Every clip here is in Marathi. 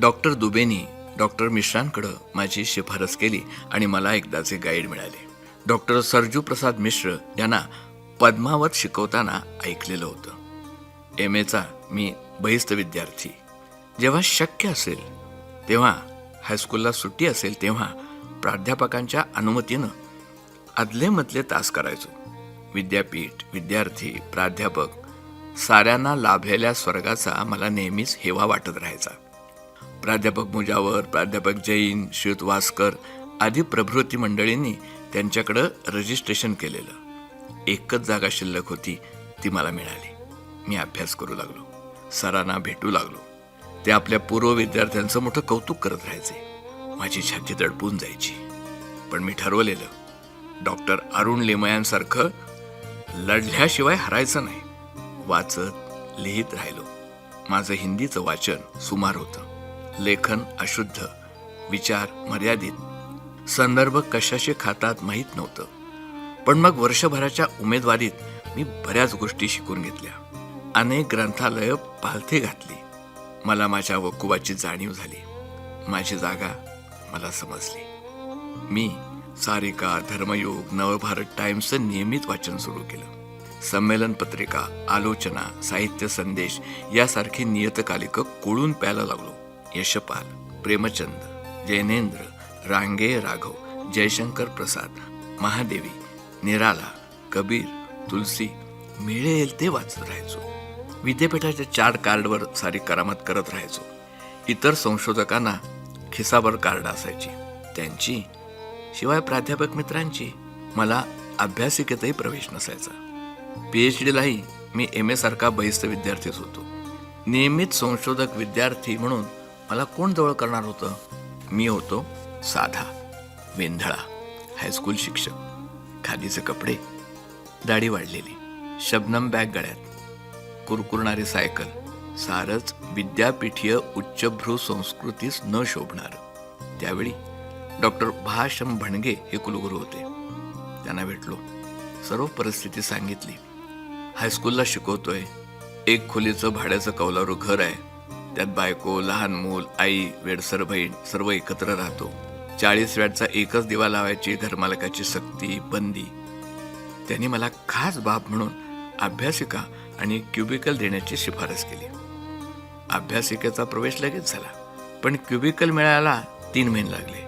डॉक्टर दुबेनी डॉक्टर मिश्रांकडं माझी शिफारस केली आणि मला एकदाचे गाईड मिळाले. डॉक्टर सरजू प्रसाद मिश्र यांना पद्मावत शिकवताना ऐकलेलं होतं. एम एचा मी बहिस्त विद्यार्थी. जेव्हा शक्य असेल तेव्हा हायस्कूलला सुट्टी असेल तेव्हा प्राध्यापकांच्या अनुमतीनं आदलेमधले तास करायचो. विद्यापीठ विद्यार्थी प्राध्यापक साऱ्यांना लाभलेल्या स्वर्गाचा मला नेहमीच हेवा वाटत राहायचा. प्राध्यापक मुजावर प्राध्यापक जैन श्रुत वास्कर आदी प्रभृती मंडळींनी त्यांच्याकडं रजिस्ट्रेशन केलेलं. एकच जागा शिल्लक होती ती मला मिळाली. मी अभ्यास करू लागलो सरांना भेटू लागलो. ते आपल्या पूर्व विद्यार्थ्यांचं मोठं कौतुक करत राहायचे. माझी छाती दडपून जायची. पण मी ठरवलेलं डॉक्टर अरुण लेमयांसारखं लढल्याशिवाय हरायचं नाही. वाचत लिहित राहिलो. माझं हिंदीचं वाचन सुमार होतं. लेखन अशुद्ध विचार मर्यादित. संदर्भ कशाशी खातात माहीत नव्हतं. पण मग वर्षभराच्या उमेदवारीत मी बऱ्याच गोष्टी शिकून घेतल्या. अनेक ग्रंथालय पालथे घातली. मला माझ्या वकुवाची जाणीव झाली. माझी जागा मला समजली. मी सारिका धर्मयोग नवभारत टाइम्सचं नियमित वाचन सुरू केलं. संमेलन पत्रिका आलोचना साहित्य संदेश यासारखी नियतकालिकं कोळून प्यायला लागलो. यशपाल प्रेमचंद जैनेंद्र रांगे राघव जयशंकर प्रसाद महादेवी निराला कबीर तुलसी मिळेल ते वाचत राहायचो. विद्यापीठाच्या चार कार्डवर सारी करामत करत राहायचो. इतर संशोधकांना खिसाभर कार्ड असायची. त्यांची शिवाय प्राध्यापक मित्रांची मला अभ्यासिकेतही प्रवेश नसायचा. पी एच डीलाही मी एम ए सारखा बहिस्त विद्यार्थीच होतो. नियमित संशोधक विद्यार्थी म्हणून मला कोण जवळ करणार होतं? मी होतो साधा वेंधळा हायस्कूल शिक्षक. खादीचे कपडे दाढी वाढलेली शबनम बॅग गळ्यात. कुरकुरणारी सायकल सारच विद्यापीठीय उच्चभ्रू संस्कृतीस न शोभणार. त्यावेळी डॉक्टर भाषम भणगे हे कुलगुरू होते. त्यांना भेटलो. सर्व परिस्थिती सांगितली. हायस्कूलला शिकवतोय. एक खोलीचं भाड्याचं कौलारू घर आहे. त्यात बायको लहान मूल आई वेडसर बहीण सर्व एकत्र राहतो. चाळीस वॅटचा एकच दिवा लावायची घरमालकाची सक्ती बंदी. त्यांनी मला खास बाब म्हणून अभ्यासिका आणि क्युबिकल देण्याची शिफारस केली. अभ्यासिकेचा प्रवेश लगेच झाला पण क्युबिकल मिळायला तीन महिने लागले.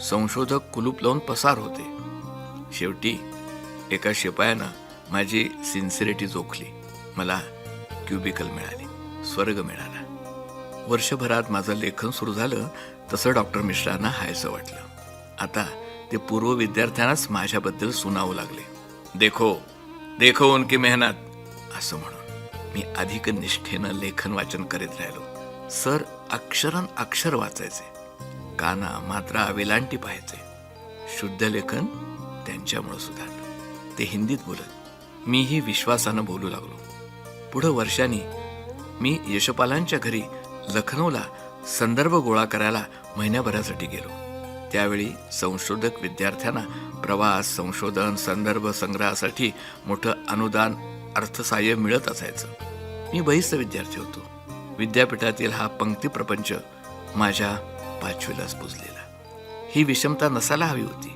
संशोधक कुलूप लावून पसार होते. शेवटी एका शिपायानं माझी सिन्सिरिटी जोखली. मला क्युबिकल मिळाली स्वर्ग मिळाला. वर्षभरात माझं लेखन सुरू झालं तसं डॉक्टर मिश्रांना हायचं वाटलं. आता ते पूर्व विद्यार्थ्यांनाच माझ्याबद्दल सुनावू लागले. देखो देखो उनकी मेहनत असं म्हणून. मी अधिक निष्ठेनं लेखन वाचन करीत राहिलो. सर अक्षरन अक्षर वाचायचे. काना मात्रा वेलांटी पाहायचे. शुद्ध लेखन त्यांच्यामुळं सुधारलं. ते हिंदीत बोलत मीही विश्वासानं बोलू लागलो. पुढं वर्षांनी मी यशपालांच्या घरी लखनौला संदर्भ गोळा करायला महिन्याभरासाठी गेलो. त्यावेळी संशोधक विद्यार्थ्यांना प्रवास संशोधन संदर्भ संग्रहासाठी मोठं अनुदान अर्थसहाय्य मिळत असायचं. मी बहिस्त विद्यार्थी होतो. विद्यापीठातील हा पंक्ती प्रपंच माझ्या पाचवीलाच पुजलेला ही विषमता नसायला हवी होती.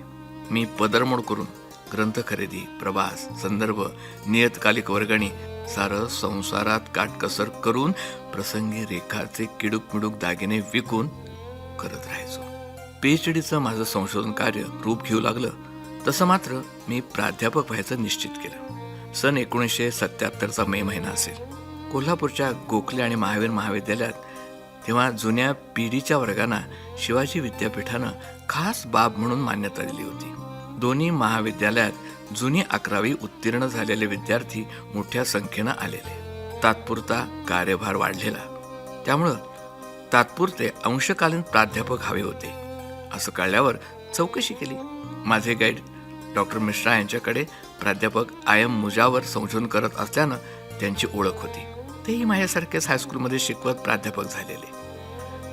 मी पदरमोड करून ग्रंथ खरेदी प्रवास संदर्भ नियतकालिक वर्गणी सारं संसारात काटकसर करून प्रसंगी रेखाचे किडूक मिडूक दागिने विकून करत राहायचो. पीएच डीचं माझं संशोधन कार्य रूप घेऊ लागलं. तसं मात्र मी प्राध्यापक व्हायचं निश्चित केलं. सन एकोणीसशे सत्याहत्तरचा मे महिना असेल. कोल्हापूरच्या गोखले आणि महावीर महाविद्यालयात तेव्हा जुन्या पिढीच्या वर्गांना शिवाजी विद्यापीठानं खास बाब म्हणून मान्यता दिली होती. दोन्ही महाविद्यालयात जुनी अकरावी उत्तीर्ण झालेले विद्यार्थी मोठ्या संख्येनं आलेले. तात्पुरता कार्यभार वाढलेला. त्यामुळं तात्पुरते अंशकालीन प्राध्यापक हवे होते. असं कळल्यावर चौकशी केली. माझे गाईड डॉक्टर मिश्रा यांच्याकडे प्राध्यापक आय एम मुजावर संशोधन करत असल्यानं त्यांची ओळख होती. तेही माझ्यासारखेच हायस्कूलमध्ये शिकवत प्राध्यापक झालेले.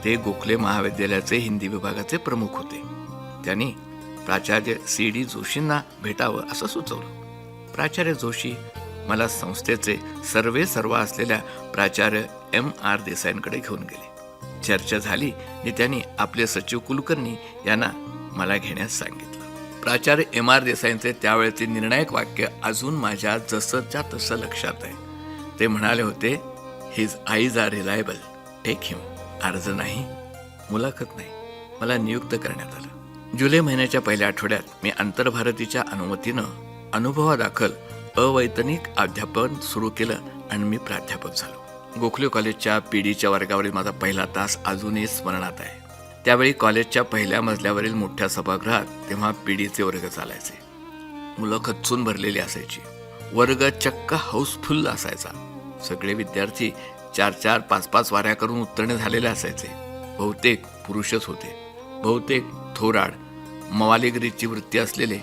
ते गोखले महाविद्यालयाचे हिंदी विभागाचे प्रमुख होते. त्यांनी प्राचार्य सी डी जोशींना भेटावं असं सुचवलं. प्राचार्य जोशी मला संस्थेचे सर्वे सर्व असलेल्या प्राचार्य एम. आर. देसाईंकडे घेऊन गेले. चर्चा झाली आणि त्यांनी आपले सचिव कुलकर्णी यांना मला घेण्यास सांगितलं. प्राचार्य एम. आर. देसाईंचे त्यावेळेचे निर्णायक वाक्य अजून माझ्या जसंच्या तसं लक्षात आहे. ते म्हणाले होते his eyes are reliable take him अर्ज नाही. मुलाखत नाही. मला नियुक्त करण्यात आलं. जुलै महिन्याच्या पहिल्या आठवड्यात मी आंतरभारतीच्या अनुमतीनं अनुभवादाखल अवैतनिक अध्यापन सुरू केलं आणि मी प्राध्यापक झालो. गोखले कॉलेजच्या पीडीच्या वर्गावरील माझा पहिला तास अजूनही स्मरणात आहे. त्यावेळी कॉलेजच्या पहिल्या मजल्यावरील मोठ्या सभागृहात तेव्हा पीडीचे वर्ग चालायचे. मुलं खच्चून भरलेली असायची. वर्ग चक्क हाऊसफुल असायचा. सगळे विद्यार्थी चार चार पाच पाच वाऱ्या करून उत्तीर्ण झालेले असायचे. बहुतेक पुरुषच होते. बहुतेक थोराड मवालेगिरीची वृत्ती असलेले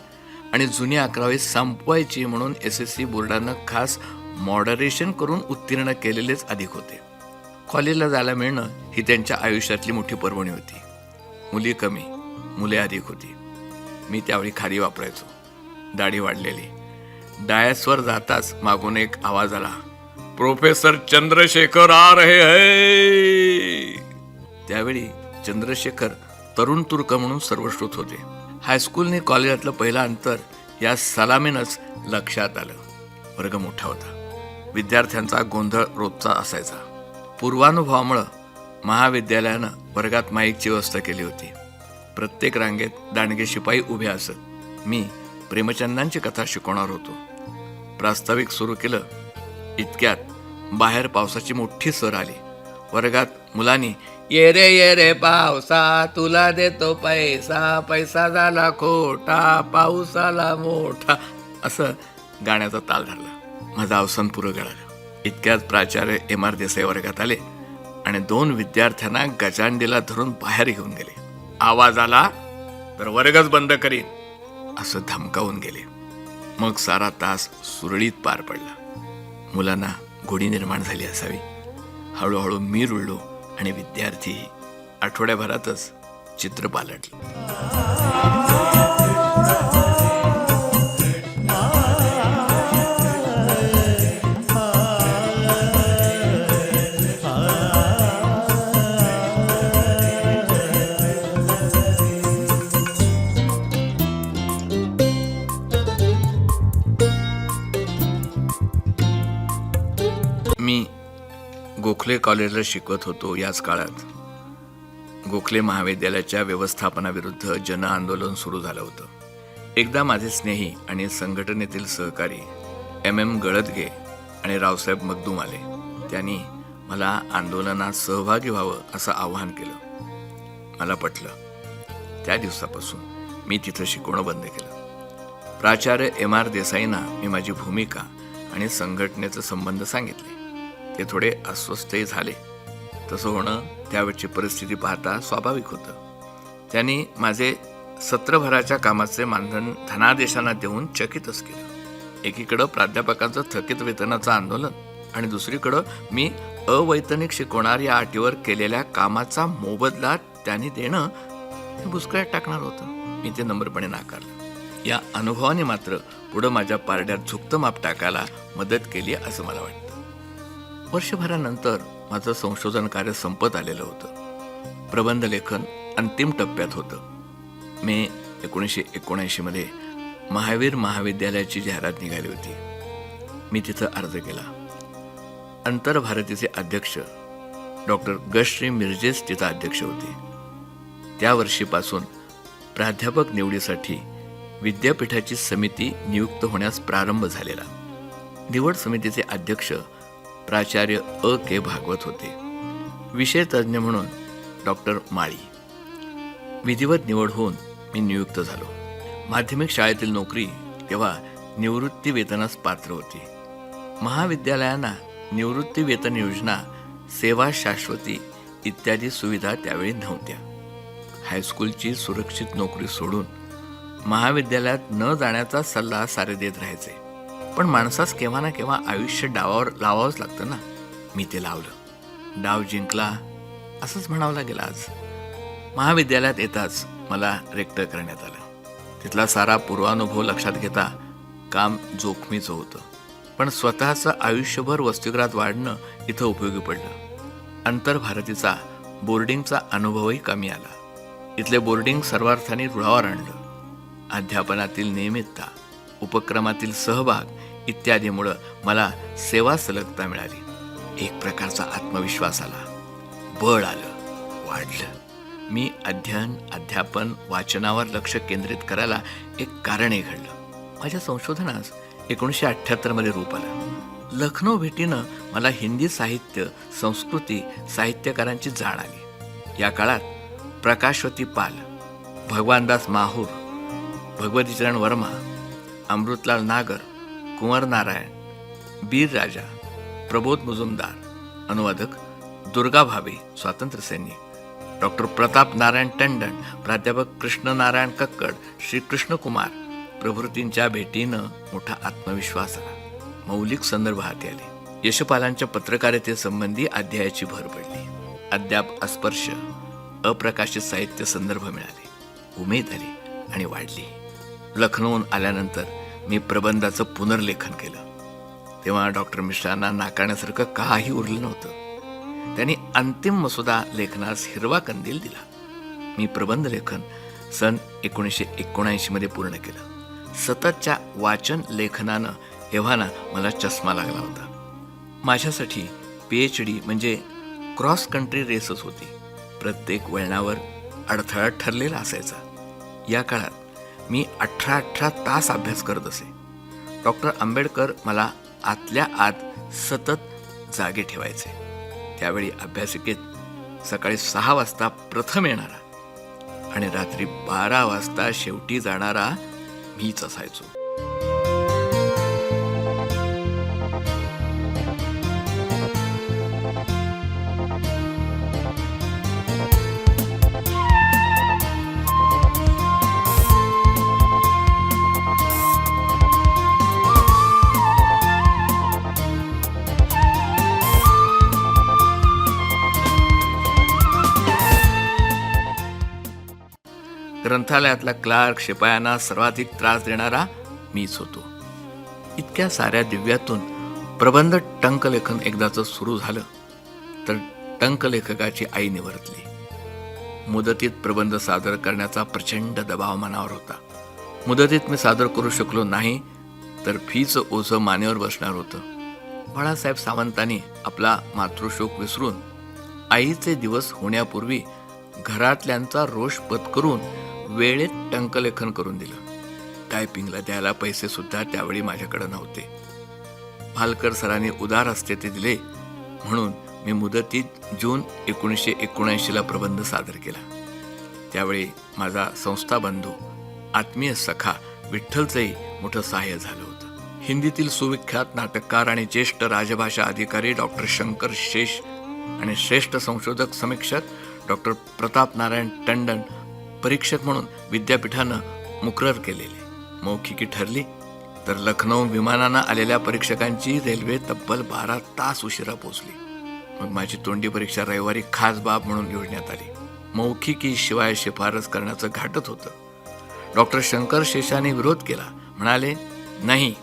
आणि जुनी अकरावी संपवायची म्हणून एस एस सी बोर्डानं खास मॉडरेशन करून उत्तीर्ण केलेलेच अधिक होते. कॉलेजला जायला मिळणं ही त्यांच्या आयुष्यातली मोठी पर्वणी होती. मुली कमी मुले अधिक होती. मी त्यावेळी खारी वापरायचो. दाढी वाढलेली. डायसवर जाताच मागून एक आवाज आला. प्रोफेसर चंद्रशेखर आ रहे है. त्यावेळी चंद्रशेखर तरुण तुर्क म्हणून सर्वश्रुत होते. हायस्कूलने कॉलेजातलं पहिलं अंतर या सलामीनंच लक्षात आलं. वर्ग मोठा होता. विद्यार्थ्यांचा गोंधळ रोजचा असायचा. पूर्वानुभवामुळं महाविद्यालयानं वर्गात माईकची व्यवस्था केली होती. प्रत्येक रांगेत दांडगे शिपाई उभे असत. मी प्रेमचंदांची कथा शिकवणार होतो. प्रास्ताविक सुरू केलं. इतक्यात बाहेर पावसाची मोठी सर आली. वर्गात मुलांनी ये रे ये रे पावसा तुला देतो पैसा पैसा झाला खोटा पाऊस आला मोठा. असं गाण्याचा ताल धरला. माझा अवसान पुरं गळालं. इतक्यात प्राचार्य एम आर देसाई वर्गात आले आणि दोन विद्यार्थ्यांना गजांडीला धरून बाहेर घेऊन गेले. आवाज आला तर वर्गच बंद करीन. असं धमकावून गेले. मग सारा तास सुरळीत पार पडला. मुलांना घोडी निर्माण झाली असावी. हळूहळू मी रुळलो. आणि विद्यार्थी आठवड्याभरातच चित्र पालटलं. गोखले कॉलेजला शिकवत होतो याच काळात. गोखले महाविद्यालयाच्या व्यवस्थापनाविरुद्ध जन आंदोलन सुरू झालं होतं. एकदा माझे स्नेही आणि संघटनेतील सहकारी एम एम गळदगे आणि रावसाहेब मगदूम आले त्यांनी मला आंदोलनात सहभागी व्हावं असं आवाहन केलं. मला पटलं त्या दिवसापासून मी तिथं शिकवणं बंद केलं. प्राचार्य एम आर देसाईंना मी माझी भूमिका आणि संघटनेचं संबंध सांगितले. ते थोडे अस्वस्थही झाले. तसं होणं त्यावेळची परिस्थिती पाहता स्वाभाविक होतं. त्यांनी माझे सत्रभराच्या कामाचे मानधन धनादेशांना देऊन चकितच केलं. एकीकडं प्राध्यापकांचं थकीत वेतनाचं आंदोलन आणि दुसरीकडं मी अवैतनिक शिकवणार या अटीवर केलेल्या कामाचा मोबदला त्यांनी देणं हे बुचकळ्यात टाकणार होतं. मी ते नम्रपणे नाकारलं. या अनुभवाने मात्र पुढं माझ्या पारड्यात झुकतं माप टाकायला मदत केली असं मला वाटतं. वर्षभरानंतर माझं संशोधन कार्य संपत आलेलं होतं. प्रबंध लेखन अंतिम टप्प्यात होतं. मे एकोणीसशे एकोणऐंशीमध्ये महावीर महाविद्यालयाची जाहिरात निघाली होती. मी तिथं अर्ज केला. अंतर भारतीचे अध्यक्ष डॉक्टर गश्री मिर्जेस तिथं अध्यक्ष होते. त्या वर्षीपासून प्राध्यापक निवडीसाठी विद्यापीठाची समिती नियुक्त होण्यास प्रारंभ झालेला. निवड समितीचे अध्यक्ष प्राचार्य अ के भागवत होते. विषय तज्ज्ञ म्हणून डॉक्टर माळी. विधिवत निवड होऊन मी नियुक्त झालो. माध्यमिक शाळेतील नोकरी तेव्हा निवृत्ती वेतनास पात्र होती. महाविद्यालयांना निवृत्ती वेतन योजना सेवा शाश्वती इत्यादी सुविधा त्यावेळी नव्हत्या. हायस्कूलची सुरक्षित नोकरी सोडून महाविद्यालयात न जाण्याचा सल्ला सारे देत राहायचे. पण माणसास केव्हा ना केव्हा आयुष्य डावावर लावावंच लागतं ना. मी ते लावलं. डाव जिंकला. असंच म्हणावं गेला आज. महाविद्यालयात येताच मला रेक्टर करण्यात आलं. तिथला सारा पूर्वानुभव लक्षात घेता काम जोखमीचं होतं. पण स्वतःचं आयुष्यभर वसतिगृहात वाढणं इथं उपयोगी पडलं. आंतरभारतीचा बोर्डिंगचा अनुभवही कमी आला. इथले बोर्डिंग सर्वार्थाने रुळावर आणलं. अध्यापनातील नियमितता उपक्रमातील सहभाग इत्यादीमुळं मला सेवा सलगता मिळाली. एक प्रकारचा आत्मविश्वास आला. बळ आलं वाढलं. मी अध्ययन अध्यापन वाचनावर लक्ष केंद्रित करायला एक कारणही घडलं. माझ्या संशोधनास एकोणीसशे अठ्ठ्याहत्तरमध्ये रूप आलं. लखनौ भेटीनं मला हिंदी साहित्य संस्कृती साहित्यकारांची जाण आली. या काळात प्रकाशवती पाल भगवानदास माहूर भगवतीचरण वर्मा अमृतलाल नागर कुंवर नारायण बीर राजा प्रबोध मुजुमदार अनुवादक दुर्गा भावे स्वातंत्र्य सैनिक डॉक्टर प्रताप नारायण टंडन प्राध्यापक कृष्ण नारायण कक्कड श्री कृष्णकुमार प्रभृतींच्या भेटीनं मोठा आत्मविश्वास आला. मौलिक संदर्भ हाती आले. यशपालांच्या पत्रकारितेसंबंधी अध्यायाची भर पडली. अद्याप अस्पर्श अप्रकाशित साहित्य संदर्भ मिळाले. उमेद आली आणि वाढली. लखनौहून आल्यानंतर मी प्रबंधाचं पुनर्लेखन केलं. तेव्हा डॉक्टर मिश्रांना नाकारण्यासारखं काही उरलं नव्हतं. त्यांनी अंतिम मसुदा लेखनास हिरवा कंदील दिला. मी प्रबंध लेखन सन एकोणीसशे एकोणऐंशी मध्ये पूर्ण केलं. सततच्या वाचन लेखनानं एव्हाना मला चष्मा लागला होता. माझ्यासाठी पी एच डी म्हणजे क्रॉस कंट्री रेसच होती. प्रत्येक वळणावर अडथळा ठरलेला असायचा. या काळात मी अठरा अठरा तास अभ्यास करत असे. डॉक्टर आंबेडकर मला आतल्या आत सतत जागे ठेवायचे. त्यावेळी अभ्यासिकेत सकाळी सहा वाजता प्रथम येणारा आणि रात्री बारा वाजता शेवटी जाणारा मीच असायचो. ग्रंथालयातला क्लार्क शिपायांना सर्वाधिक त्रास देणारा मीच होतो. इतक्या साऱ्या दिव्यातून प्रबंध टंकलेखन एकदाचं सुरू झालं तर टंकलेखकाची आई निवर्तली. मुदतीत प्रबंध सादर करण्याचा प्रचंड दबाव मनावर होता. मुदतीत मी सादर करू शकलो नाही तर फीचं ओझं मानेवर बसणार होतं. बाळासाहेब सावंतांनी आपला मातृशोक विसरून आईचे दिवस होण्यापूर्वी घरातल्यांचा रोष पत्करून वेळेत टंकलेखन करून दिलं. टायपिंगला द्यायला पैसे सुद्धा त्यावेळी माझ्याकडे नव्हते. भालकर सरांनी उदार असते ते दिले म्हणून मी मुदतीत जून एकोणीसशे एकोणऐंशीला प्रबंध सादर केला. त्यावेळी माझा संस्था बंधू आत्मीय सखा विठ्ठलचंही मोठं सहाय्य झालं होतं. हिंदीतील सुविख्यात नाटककार आणि ज्येष्ठ राजभाषा अधिकारी डॉक्टर शंकर शेष आणि श्रेष्ठ संशोधक समीक्षक डॉक्टर प्रताप नारायण टंडन परीक्षक म्हणून विद्यापीठानं मुकरर केलेले मौखिकी ठरली तर लखनौ विमानानं आलेल्या परीक्षकांची रेल्वे तब्बल बारा तास उशिरा पोहोचली. मग माझी तोंडी परीक्षा रविवारी खास बाब म्हणून योजण्यात आली. मौखिकी शिवाय शिफारस करण्याचं घाटत होतं. डॉक्टर शंकर शेषाने विरोध केला. म्हणाले नाही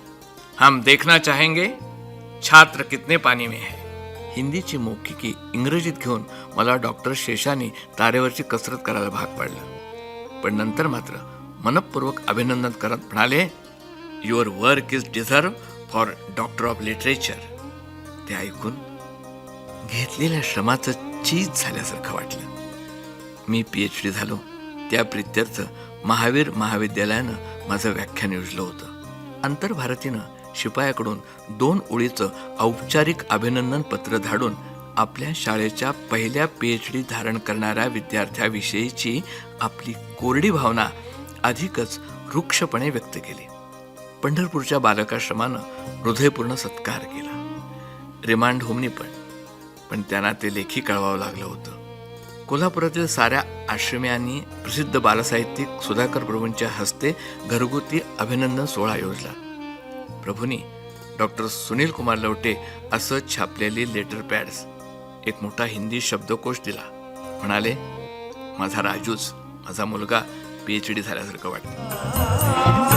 हम देखना चाहेंगे छात्र कितने पाणी में है. हिंदीची मौखिकी इंग्रजीत घेऊन मला डॉक्टर शेषाने तारेवरची कसरत करायला भाग पाडलं. पण नंतर मात्र मनपूर्वक अभिनंदन करत म्हणाले your work is deserve for doctor of literature ते ऐकून घेतलेल्या श्रमाचं चीज झाल्यासारखं वाटलं. मी पी एच डी झालो. त्या प्रित्यर्थ महावीर महाविद्यालयानं माझं व्याख्यान योजलं होतं. आंतरभारतीनं शिपायाकडून दोन ओळीचं औपचारिक अभिनंदन पत्र धाडून आपल्या शाळेच्या पहिल्या पी एच डी धारण करणाऱ्या विद्यार्थ्याविषयीची आपली कोरडी भावना अधिकच वृक्षपणे व्यक्त केली. पंढरपूरच्या बालकाश्रमानं हृदयपूर्ण सत्कार केला. रिमांड होमनी पण पण त्यांना ते लेखी कळवावं लागलं होतं. कोल्हापुरातील साऱ्या आश्रम्यांनी प्रसिद्ध बालसाहित्यिक सुधाकर प्रभूंच्या हस्ते घरगुती अभिनंदन सोहळा योजला. प्रभूंनी डॉक्टर सुनील कुमार लवटे असं छापलेली लेटर पॅड्स एक मोठा हिंदी शब्दकोश दिला. म्हणाले माझा राजूच माझा मुलगा पी एच डी झाल्यासारखं वाटतं.